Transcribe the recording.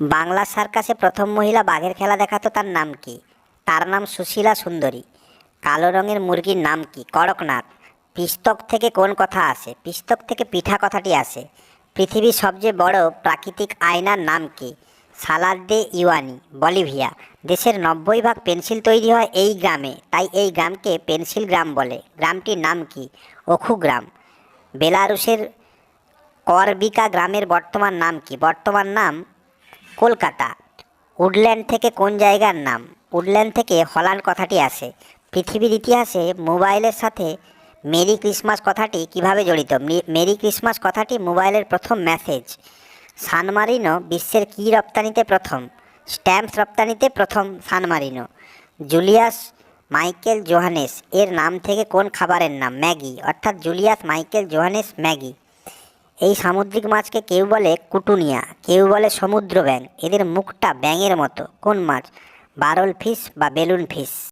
বাংলা সার্কাসে প্রথম মহিলা বাঘের খেলা দেখাতো তার নাম কি? তার নাম সুশীলা সুন্দরী। কালো রঙের মুরগির নাম কি? কড়কনাথ। পিস্তক থেকে কোন কথা আসে? পিস্তক থেকে পিঠা কথাটি আসে। পৃথিবীর সবচেয়ে বড় প্রাকৃতিক আয়নার নাম কি? Salar de Uyuni Bolivia. দেশের নব্বই ভাগ পেন্সিল তৈরি হয় এই গ্রামে। তাই এই গ্রামকে পেন্সিল গ্রাম বলে। গ্রামটির নাম কি? অখু গ্রাম। বেলারুশের করবিকা গ্রামের বর্তমান নাম কি? বর্তমান নাম কলকাতা। উডল্যান্ড থেকে কোন জায়গার নাম? উডল্যান্ড থেকে হল্যান্ড কথাটি আসে। পৃথিবীর ইতিহাসে মোবাইলের সাথে মেরি ক্রিসমাস কথাটি কীভাবে জড়িত? মেরি ক্রিসমাস কথাটি মোবাইলের প্রথম মেসেজ। সানমারিনো বিশ্বের কী রপ্তানিতে প্রথম? স্ট্যাম্পস রপ্তানিতে প্রথম সানমারিনো জুলিয়াস মাইকেল জোহানেস, এর নাম থেকে কোন খাবারের নাম? ম্যাগি, অর্থাৎ জুলিয়াস মাইকেল জোহানেস ম্যাগি। এই সামুদ্রিক মাছকে কেউ বলে কুটুনিয়া, কেউ বলে সমুদ্র ব্যাঙ এদের মুখটা ব্যাঙের মতো। কোন মাছ? বারল ফিশ বা বেলুন ফিশ?